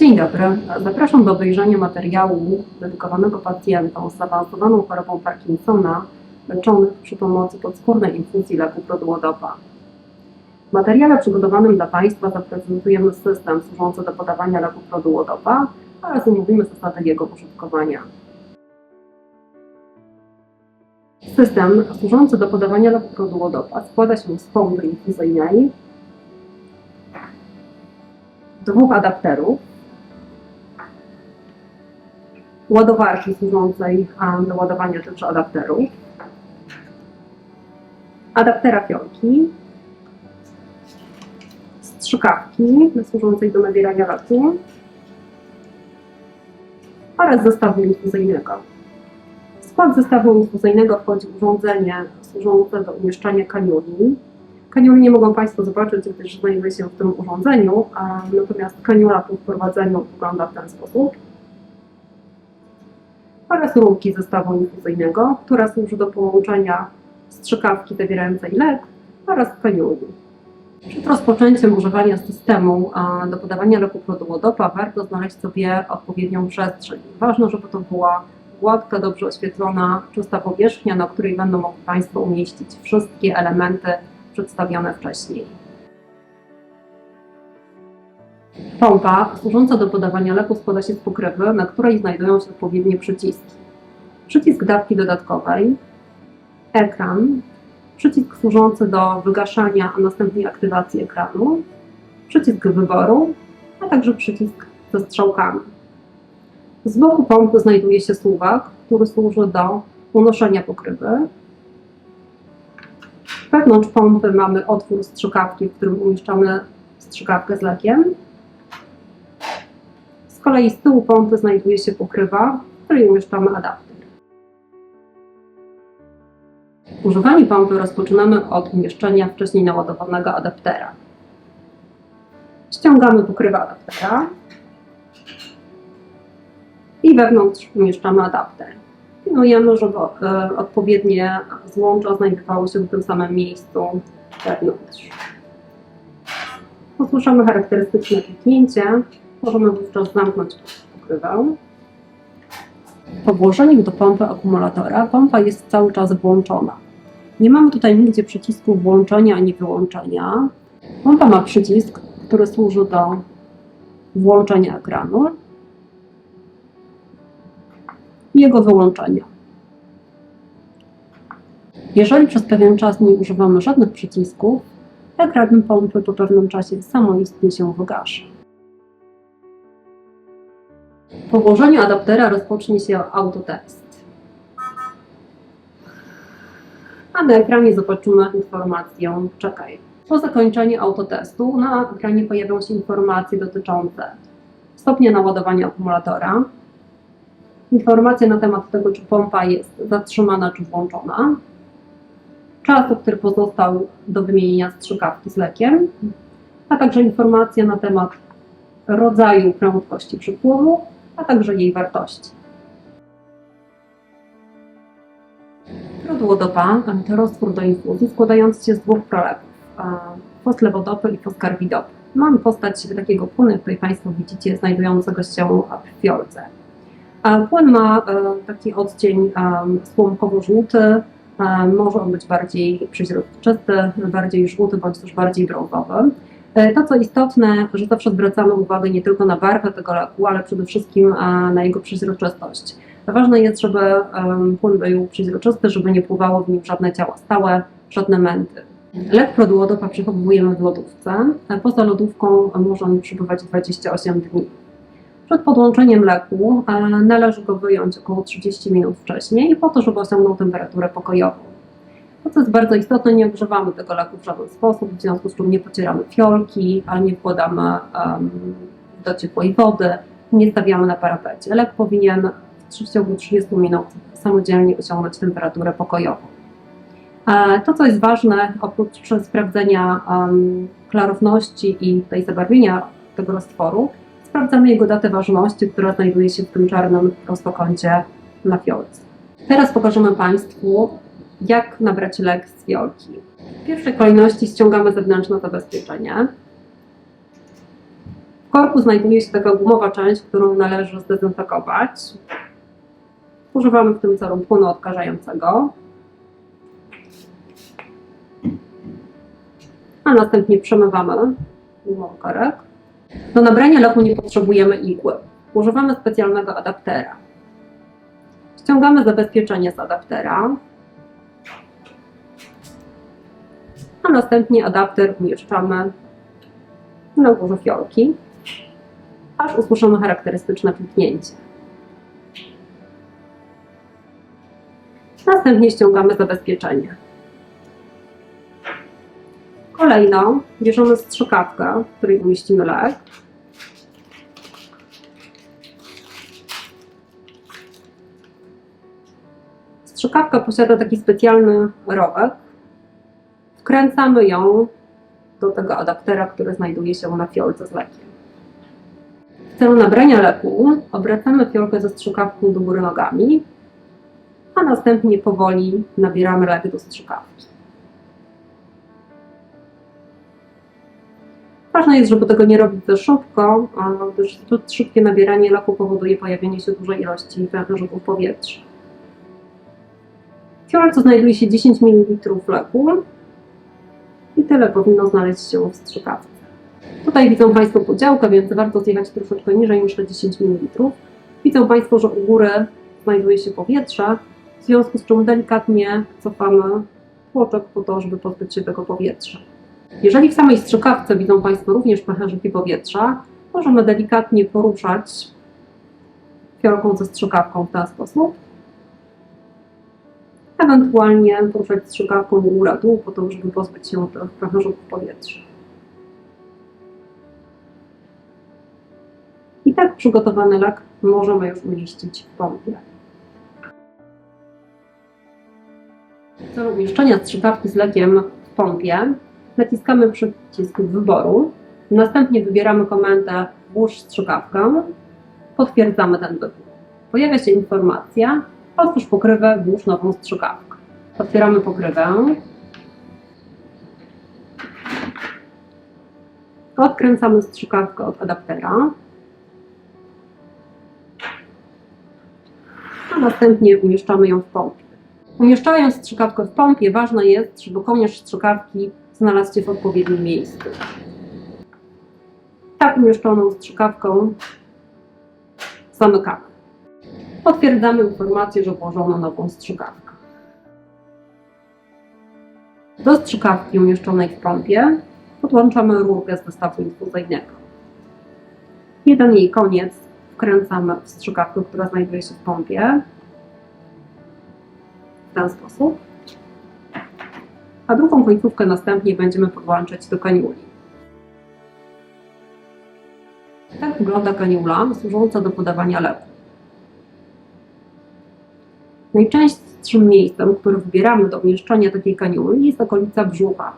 Dzień dobry. Zapraszam do obejrzenia materiału dedykowanego pacjentom z zaawansowaną chorobą Parkinsona leczonych przy pomocy podskórnej infuzji leku Produodopa. W materiale przygotowanym dla Państwa zaprezentujemy system służący do podawania leku Produodopa oraz omówimy zasady jego użytkowania. System służący do podawania leku Produodopa składa się z pompy infuzyjnej, dwóch adapterów, ładowarki służącej do ładowania tychże adapterów, adaptera fiolki, strzykawki służącej do nabierania leku oraz zestawu infuzyjnego. W skład zestawu infuzyjnego wchodzi urządzenie służące do umieszczania kaniuli. Kaniuli nie mogą Państwo zobaczyć, gdyż znajduje się w tym urządzeniu, natomiast kaniula po wprowadzeniu wygląda w ten sposób oraz rurki zestawu infuzyjnego, która służy do połączenia strzykawki zawierającej lek oraz kaniuli. Przed rozpoczęciem używania systemu do podawania leku Produodopa warto znaleźć sobie odpowiednią przestrzeń. Ważne, żeby to była gładka, dobrze oświetlona, czysta powierzchnia, na której będą mogli Państwo umieścić wszystkie elementy przedstawione wcześniej. Pompa służąca do podawania leku składa się z pokrywy, na której znajdują się odpowiednie przyciski. Przycisk dawki dodatkowej, ekran, przycisk służący do wygaszania, a następnie aktywacji ekranu, przycisk wyboru, a także przycisk ze strzałkami. Z boku pompy znajduje się suwak, który służy do unoszenia pokrywy. Wewnątrz pompy mamy otwór strzykawki, w którym umieszczamy strzykawkę z lekiem. Z kolei z tyłu pompy znajduje się pokrywa, w której umieszczamy adapter. Używanie pompy rozpoczynamy od umieszczenia wcześniej naładowanego adaptera. Ściągamy pokrywę adaptera i wewnątrz umieszczamy adapter. Pilnujemy, żeby e, odpowiednie złącza znajdowały się w tym samym miejscu wewnątrz. Usłyszymy charakterystyczne kliknięcie. Możemy wówczas zamknąć pokrywę. Po włożeniu do pompy akumulatora pompa jest cały czas włączona. Nie mamy tutaj nigdzie przycisku włączenia ani wyłączenia. Pompa ma przycisk, który służy do włączenia ekranu i jego wyłączenia. Jeżeli przez pewien czas nie używamy żadnych przycisków, ekran pompy po pewnym czasie samoistnie się wygaszy. Po włożeniu adaptera rozpocznie się autotest. A na ekranie zobaczymy informację. Czekaj. Po zakończeniu autotestu na ekranie pojawią się informacje dotyczące stopnia naładowania akumulatora, informacje na temat tego, czy pompa jest zatrzymana czy włączona, czasu, który pozostał do wymienienia strzykawki z lekiem, a także informacje na temat rodzaju prędkości przypływu, a także jej wartości. Produodopa to roztwór do infuzji składający się z dwóch prolewów, fosflewodopy i foskarwidopy. Mamy postać takiego płynu, który Państwo widzicie, znajdującego się w fiolce. Płyn ma e, taki odcień słomkowo-żółty, e, może on być bardziej przeźroczysty, bardziej żółty bądź też bardziej brązowy. E, to, co istotne, że zawsze zwracamy uwagę nie tylko na barwę tego leku, ale przede wszystkim na jego przeźroczystość. Ważne jest, żeby płyn był przeźroczysty, żeby nie pływało w nim żadne ciała stałe, żadne męty. Lek Produodopa przechowujemy w lodówce. Poza lodówką może on przebywać 28 dni. Przed podłączeniem leku należy go wyjąć około 30 minut wcześniej, po to, żeby osiągnął temperaturę pokojową. Co jest bardzo istotne, nie ogrzewamy tego leku w żaden sposób, w związku z czym nie pocieramy fiolki, a nie wkładamy um, do ciepłej wody, nie stawiamy na parapecie. Lek powinien w ciągu 30 minut samodzielnie osiągnąć temperaturę pokojową. To, co jest ważne, oprócz sprawdzenia um, klarowności i tej zabarwienia tego roztworu, sprawdzamy jego datę ważności, która znajduje się w tym czarnym prostokącie na fiolce. Teraz pokażemy Państwu, jak nabrać lek z fiolki. W pierwszej kolejności ściągamy zewnętrzne zabezpieczenie. W korku znajduje się taka gumowa część, którą należy zdezynfekować. Używamy w tym celu płynu odkażającego. A następnie przemywamy gumowy korek. Do nabrania leku nie potrzebujemy igły. Używamy specjalnego adaptera. Ściągamy zabezpieczenie z adaptera, następnie adapter umieszczamy na górze fiolki, aż usłyszymy charakterystyczne kliknięcie. Następnie ściągamy zabezpieczenie. Kolejno bierzemy strzykawkę, w której umieścimy lek. Strzykawka posiada taki specjalny rowek. Wkręcamy ją do tego adaptera, który znajduje się na fiolce z lekiem. W celu nabrania leku obracamy fiolkę ze strzykawką do góry nogami, a następnie powoli nabieramy lek do strzykawki. Ważne jest, żeby tego nie robić za szybko, gdyż zbyt szybkie nabieranie leku powoduje pojawienie się dużej ilości wężów powietrza. W fiolce znajduje się 10 ml leku i tyle powinno znaleźć się w strzykawce. Tutaj widzą Państwo podziałkę, więc warto zjechać troszeczkę niżej niż te 10 ml. Widzą Państwo, że u góry znajduje się powietrze, w związku z czym delikatnie cofamy tłoczek po to, żeby pozbyć się tego powietrza. Jeżeli w samej strzykawce widzą Państwo również pęcherzyki powietrza, możemy delikatnie poruszać fiolką ze strzykawką w ten sposób. Ewentualnie poruszać strzykawką góra-dół po to, żeby pozbyć się tych pęcherzyków powietrza. I tak przygotowany lek możemy już umieścić w pompie. W celu umieszczenia strzykawki z lekiem w pompie naciskamy przycisk wyboru, następnie wybieramy komendę włóż strzykawkę, potwierdzamy ten wybór. Pojawia się informacja otwórz pokrywę, włóż nową strzykawkę. Otwieramy pokrywę. Odkręcamy strzykawkę od adaptera. A następnie umieszczamy ją w pompie. Umieszczając strzykawkę w pompie, ważne jest, żeby kołnierz strzykawki znalazł się w odpowiednim miejscu. Tak umieszczoną strzykawką zamykamy. Potwierdzamy informację, że włożono nową strzykawkę. Do strzykawki umieszczonej w pompie podłączamy rurkę z zestawu infuzyjnego. Jeden jej koniec wkręcamy w strzykawkę, która znajduje się w pompie. W ten sposób. A drugą końcówkę następnie będziemy podłączać do kaniuli. Tak wygląda kaniula służąca do podawania leku. Najczęstszym miejscem, które wybieramy do umieszczenia takiej kaniuli jest okolica brzucha.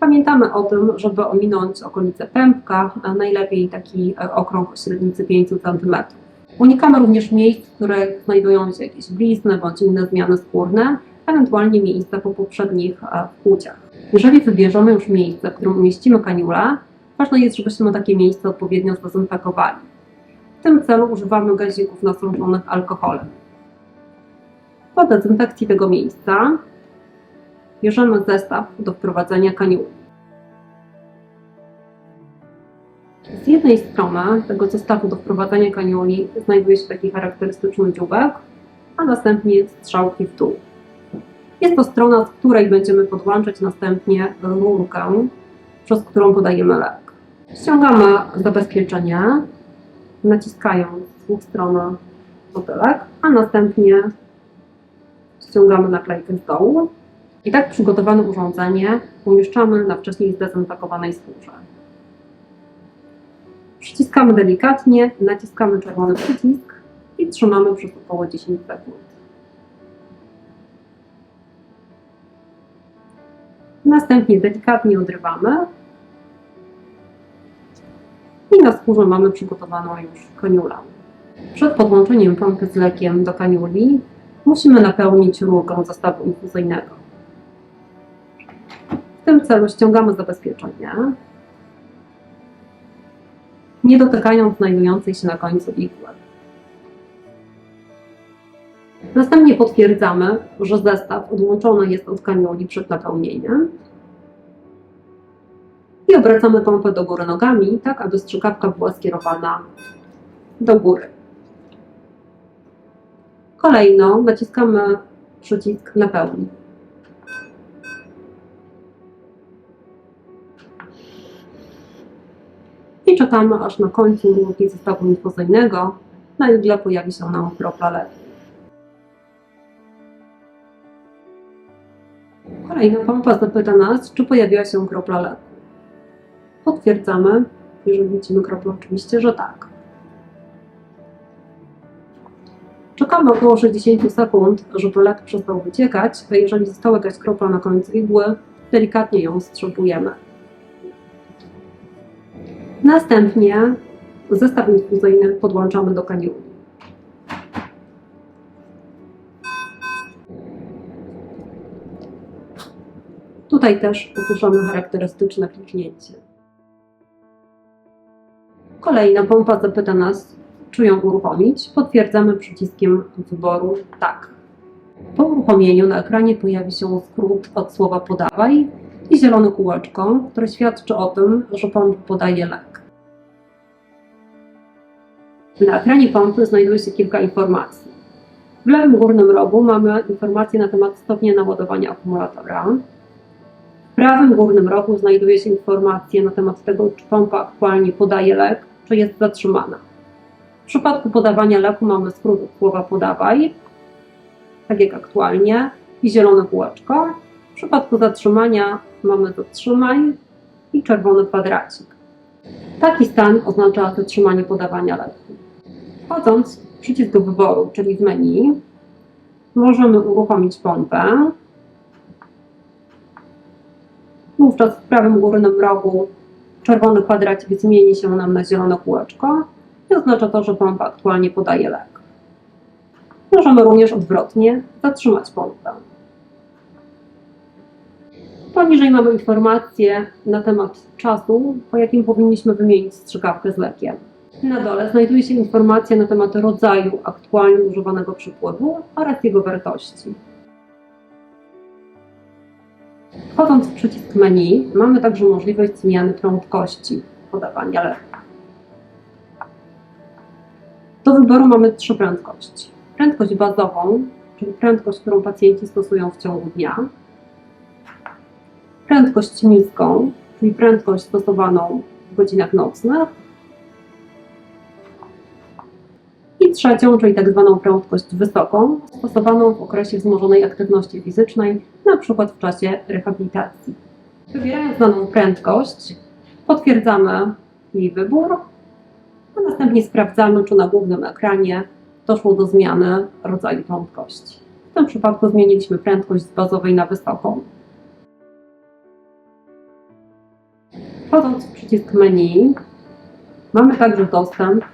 Pamiętamy o tym, żeby ominąć okolicę pępka, a najlepiej taki e, okrąg średnicy 5 cm. Unikamy również miejsc, w których znajdują się jakieś blizny bądź inne zmiany skórne, ewentualnie miejsca po poprzednich e, wkłuciach. Jeżeli wybierzemy już miejsce, w którym umieścimy kaniulę, ważne jest, żebyśmy takie miejsce odpowiednio zdezynfekowali. W tym celu używamy gazików nasączonych alkoholem. Po dezynfekcji tego miejsca bierzemy zestaw do wprowadzenia kaniuli. Z jednej strony tego zestawu do wprowadzania kaniuli znajduje się taki charakterystyczny dziubek, a następnie strzałki w dół. Jest to strona, z której będziemy podłączać następnie rurkę, przez którą podajemy lek. Ściągamy zabezpieczenie, naciskając z dwóch stron motylek, a następnie ściągamy naklejkę z dołu i tak przygotowane urządzenie umieszczamy na wcześniej zdezynfekowanej skórze. Przyciskamy delikatnie, naciskamy czerwony przycisk i trzymamy przez około 10 sekund. Następnie delikatnie odrywamy i na skórze mamy przygotowaną już kaniulę. Przed podłączeniem pompy z lekiem do kaniuli musimy napełnić rurkę zestawu infuzyjnego. W tym celu ściągamy zabezpieczenie. nie dotykając znajdującej się na końcu igły. Następnie potwierdzamy, że zestaw odłączony jest od kaniuli przed napełnieniem i obracamy pompę do góry nogami, tak aby strzykawka była skierowana do góry. Kolejno naciskamy przycisk napełnij. I czekamy aż na końcu rurki zestawu infuzyjnego na igle pojawi się nam kropla lewu. Kolejna pompa zapyta nas, czy pojawiła się kropla lewu. Potwierdzamy, jeżeli widzimy kroplę oczywiście, że tak. Czekamy około 60 sekund, żeby lek przestał wyciekać, a jeżeli została jakaś kropla na końcu igły, delikatnie ją strzepujemy. Następnie zestaw infuzyjny podłączamy do kaniuli. Tutaj też usłyszymy charakterystyczne kliknięcie. Kolejna pompa zapyta nas, czy ją uruchomić. Potwierdzamy przyciskiem wyboru tak. Po uruchomieniu na ekranie pojawi się skrót od słowa podawaj i zielone kółeczko, które świadczy o tym, że pompa podaje lek. Na ekranie pompy znajduje się kilka informacji. W lewym górnym rogu mamy informacje na temat stopnia naładowania akumulatora. W prawym górnym rogu znajduje się informacja na temat tego, czy pompa aktualnie podaje lek, czy jest zatrzymana. W przypadku podawania leku mamy skrót słowa podawaj, tak jak aktualnie, i zielone kółeczko. W przypadku zatrzymania mamy zatrzymaj i czerwony kwadracik. Taki stan oznacza zatrzymanie podawania leku. Wchodząc w przycisk do wyboru, czyli w menu, możemy uruchomić pompę. Wówczas w prawym górnym rogu czerwony kwadracik zmieni się nam na zielone kółeczko oznacza to, że pompa aktualnie podaje lek. Możemy również odwrotnie zatrzymać pompę. Poniżej mamy informacje na temat czasu, po jakim powinniśmy wymienić strzykawkę z lekiem. Na dole znajduje się informacja na temat rodzaju aktualnie używanego przypływu oraz jego wartości. Wchodząc w przycisk menu, mamy także możliwość zmiany prędkości podawania leku. Do wyboru mamy trzy prędkości. Prędkość bazową, czyli prędkość, którą pacjenci stosują w ciągu dnia. Prędkość niską, czyli prędkość stosowaną w godzinach nocnych. I trzecią, czyli tak zwaną prędkość wysoką, stosowaną w okresie wzmożonej aktywności fizycznej, przykład w czasie rehabilitacji. Wybierając daną prędkość, potwierdzamy jej wybór, a następnie sprawdzamy, czy na głównym ekranie doszło do zmiany rodzaju prędkości. W tym przypadku zmieniliśmy prędkość z bazowej na wysoką. Wchodząc w przycisk menu, mamy także dostęp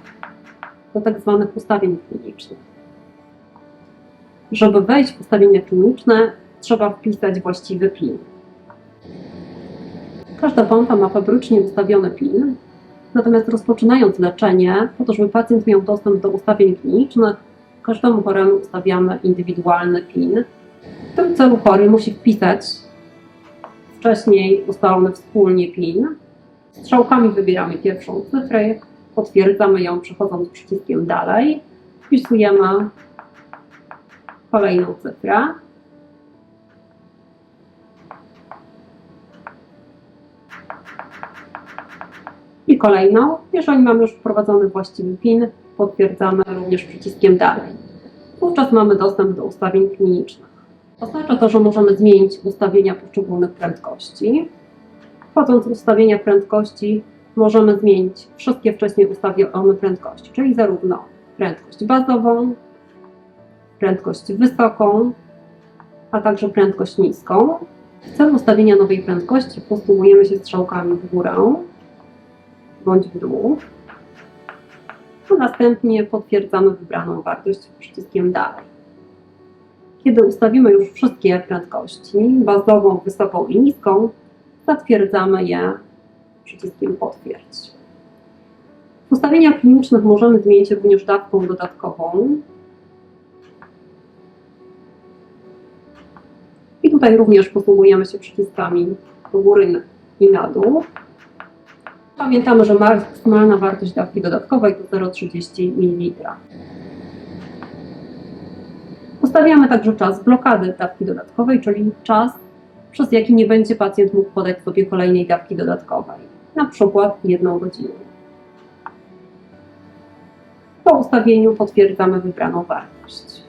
do tak zwanych ustawień klinicznych. Żeby wejść w ustawienia kliniczne, trzeba wpisać właściwy PIN. Każda pompa ma fabrycznie ustawiony PIN, natomiast rozpoczynając leczenie, po to, żeby pacjent miał dostęp do ustawień klinicznych, każdemu choremu ustawiamy indywidualny PIN. W tym celu chory musi wpisać wcześniej ustalony wspólnie PIN. Strzałkami wybieramy pierwszą cyfrę, potwierdzamy ją przechodząc przyciskiem dalej, wpisujemy kolejną cyfrę. I kolejną. Jeżeli mamy już wprowadzony właściwy PIN, potwierdzamy również przyciskiem dalej. Wówczas mamy dostęp do ustawień klinicznych. Oznacza to, że możemy zmienić ustawienia poszczególnych prędkości. Wchodząc w ustawienia prędkości, możemy zmienić wszystkie wcześniej ustawione prędkości, czyli zarówno prędkość bazową, prędkość wysoką, a także prędkość niską. W celu ustawienia nowej prędkości posługujemy się strzałkami w górę bądź w dół. A następnie potwierdzamy wybraną wartość przyciskiem dalej. Kiedy ustawimy już wszystkie prędkości, bazową, wysoką i niską, zatwierdzamy je przyciskiem potwierdź. ustawieniach klinicznych możemy zmienić również dawką dodatkową. I tutaj również posługujemy się przyciskami góry i na dół. Pamiętamy, że maksymalna wartość dawki dodatkowej to 0,30 ml. Ustawiamy także czas blokady dawki dodatkowej, czyli czas, przez jaki nie będzie pacjent mógł podać sobie kolejnej dawki dodatkowej, na przykład jedną godzinę. Po ustawieniu potwierdzamy wybraną wartość.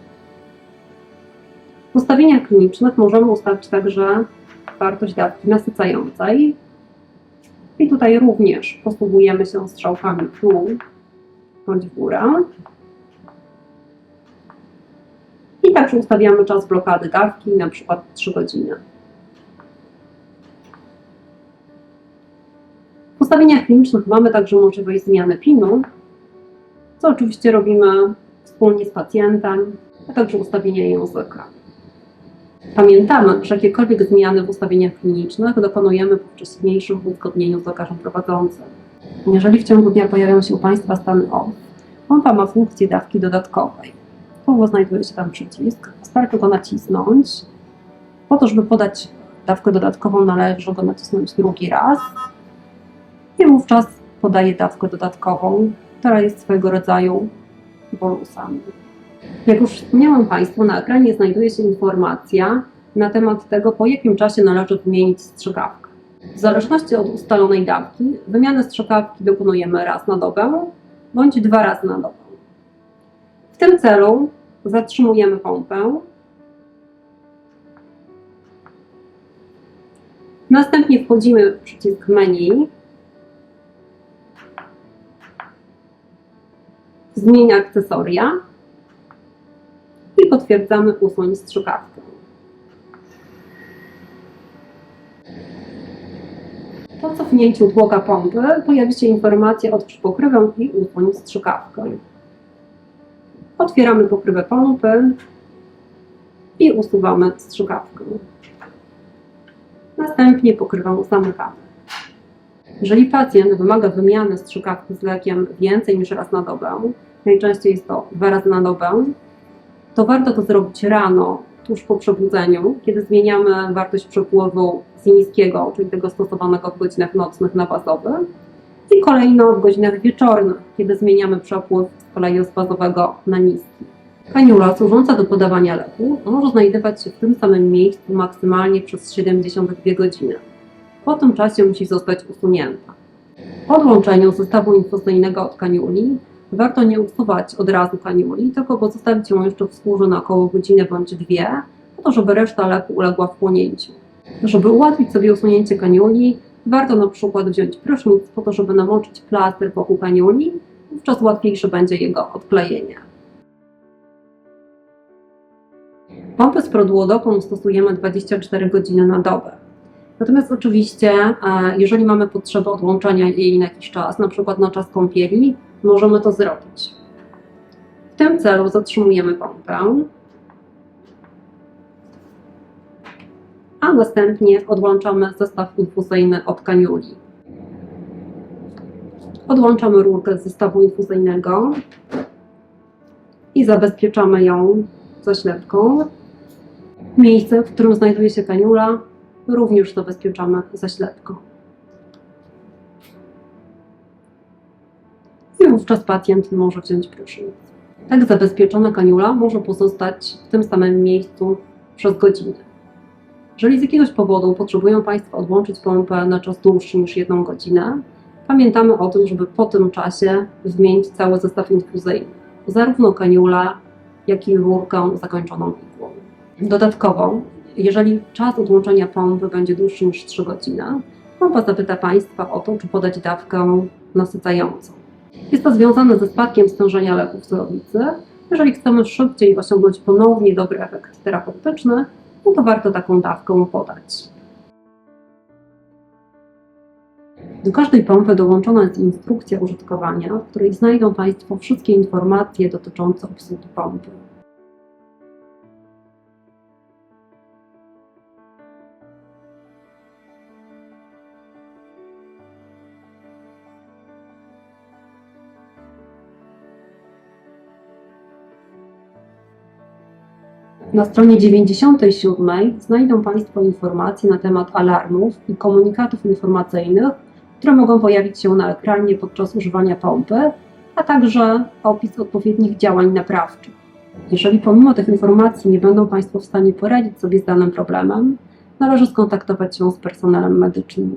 W ustawieniach klinicznych możemy ustawić także wartość dawki nasycającej. I tutaj również posługujemy się strzałkami w bądź w górę. I także ustawiamy czas blokady dawki, na przykład 3 godziny. W ustawieniach klinicznych mamy także możliwość zmiany PIN-u, co oczywiście robimy wspólnie z pacjentem, a także ustawienia języka. Pamiętamy, że jakiekolwiek zmiany w ustawieniach klinicznych dokonujemy po wcześniejszym uzgodnieniu z lekarzem prowadzącym. Jeżeli w ciągu dnia pojawią się u Państwa stany OFF, pompa ma funkcję dawki dodatkowej. Tu znajduje się tam przycisk. Wystarczy go nacisnąć. Po to, żeby podać dawkę dodatkową, należy go nacisnąć drugi raz. I wówczas podaje dawkę dodatkową, która jest swego rodzaju bonusem. Jak już wspomniałam Państwu, na ekranie znajduje się informacja na temat tego, po jakim czasie należy wymienić strzykawkę. W zależności od ustalonej dawki, wymianę strzykawki dokonujemy raz na dobę bądź dwa razy na dobę. W tym celu zatrzymujemy pompę. Następnie wchodzimy w przycisk menu. Zmień akcesoria i potwierdzamy usuń strzykawkę. Po cofnięciu tłoka pompy pojawi się informacja otwórz pokrywę i usuń strzykawkę. Otwieramy pokrywę pompy i usuwamy strzykawkę. Następnie pokrywę zamykamy. Jeżeli pacjent wymaga wymiany strzykawki z lekiem więcej niż raz na dobę, najczęściej jest to dwa razy na dobę, to warto to zrobić rano, tuż po przebudzeniu, kiedy zmieniamy wartość przepływu z niskiego, czyli tego stosowanego w godzinach nocnych na bazowy, i kolejno w godzinach wieczornych, kiedy zmieniamy przepływ z koleju z bazowego na niski. Kaniula służąca do podawania leku może znajdować się w tym samym miejscu maksymalnie przez 72 godziny. Po tym czasie musi zostać usunięta. Po odłączeniu zestawu infuzyjnego od kaniuli warto nie usuwać od razu kaniuli, tylko pozostawić ją jeszcze w skórze na około godzinę bądź dwie, po to, żeby reszta leku uległa wchłonięciu. Żeby ułatwić sobie usunięcie kaniuli, warto na przykład wziąć prysznic po to, żeby namoczyć plaster wokół kaniuli, wówczas łatwiejsze będzie jego odklejenie. Pompę z produłodopą stosujemy 24 godziny na dobę. Natomiast oczywiście, e, jeżeli mamy potrzebę odłączania jej na jakiś czas, na przykład na czas kąpieli, możemy to zrobić. W tym celu zatrzymujemy pompę, a następnie odłączamy zestaw infuzyjny od kaniuli. Odłączamy rurkę z zestawu infuzyjnego i zabezpieczamy ją zaślepką. Miejsce, w którym znajduje się kaniula, również zabezpieczamy zaślepką. Wówczas pacjent może wziąć prysznic. Tak zabezpieczona kaniula może pozostać w tym samym miejscu przez godzinę. Jeżeli z jakiegoś powodu potrzebują Państwo odłączyć pompę na czas dłuższy niż jedną godzinę, pamiętamy o tym, żeby po tym czasie zmienić cały zestaw infuzyjny. Zarówno kaniula, jak i rurkę zakończoną igłą. Dodatkowo, jeżeli czas odłączenia pompy będzie dłuższy niż 3 godziny, pompa zapyta Państwa o to, czy podać dawkę nasycającą. Jest to związane ze spadkiem stężenia leków w surowicy. Jeżeli chcemy szybciej osiągnąć ponownie dobry efekt terapeutyczny, no to warto taką dawkę podać. Do każdej pompy dołączona jest instrukcja użytkowania, w której znajdą Państwo wszystkie informacje dotyczące obsługi pompy. Na stronie 97 znajdą Państwo informacje na temat alarmów i komunikatów informacyjnych, które mogą pojawić się na ekranie podczas używania pompy, a także opis odpowiednich działań naprawczych. Jeżeli pomimo tych informacji nie będą Państwo w stanie poradzić sobie z danym problemem, należy skontaktować się z personelem medycznym.